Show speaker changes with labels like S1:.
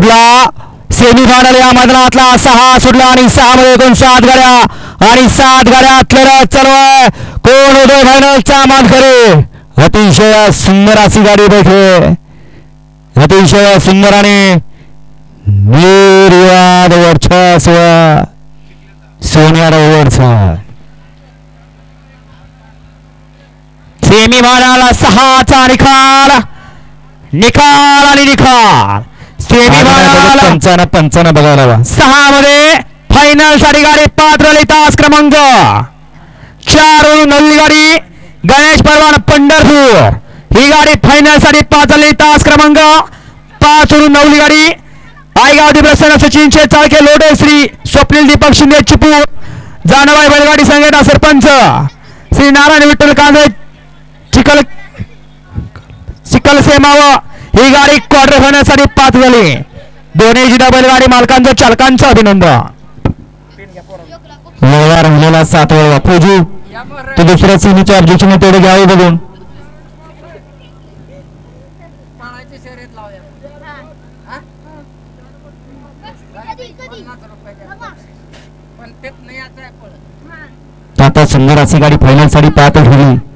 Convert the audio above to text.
S1: सुटला. Semi final या मैदानातला सहा सुटला आणि सहा मध्ये एकूण सात गाड्या. आणि सात गाड्या लढत चालू आहे. कोण होतोय फायनलचा मानकरी? अतिशय सुंदर अशी गाडी बैठे. अतिशय सुंदर आणि निर्वाद वर्चस्व सोन्यार ओव्हरचा सेमी फायनल सहाचा निकाल. निकाल आणि निकाल. पंचानं पंचानं बघायला हवा सहा मध्ये फायनलसाठी गाडी पात्र तास क्रमांक. चार नववी गाडी गणेश परवान पंढरपूर. ही गाडी फायनलसाठी पात्र तास क्रमांक. पाच वरून नवली गाडी आईगाव प्रसन्न सचिनचे चाळके लोटे श्री स्वप्नील दीपक शिंदे चिपू जानबाई बैलगाडी संघटना सरपंच श्री नारायण विठ्ठल कांदळे चिकल चिकल सेमाव. ही गाडी क्वार्टर फायनलसाठी पाच दोन्ही जिल्हा बैलगाडी मालकांचं चालकांचं अभिनंदन. वेळा राहिलेला सात वेळा पूजू तू दुसऱ्या सिनीचे ऑब्जेक्शन तेवढे घ्यावे बघून.
S2: आता
S1: सुंदर अशी गाडी फायनलसाठी पाहत ठेवली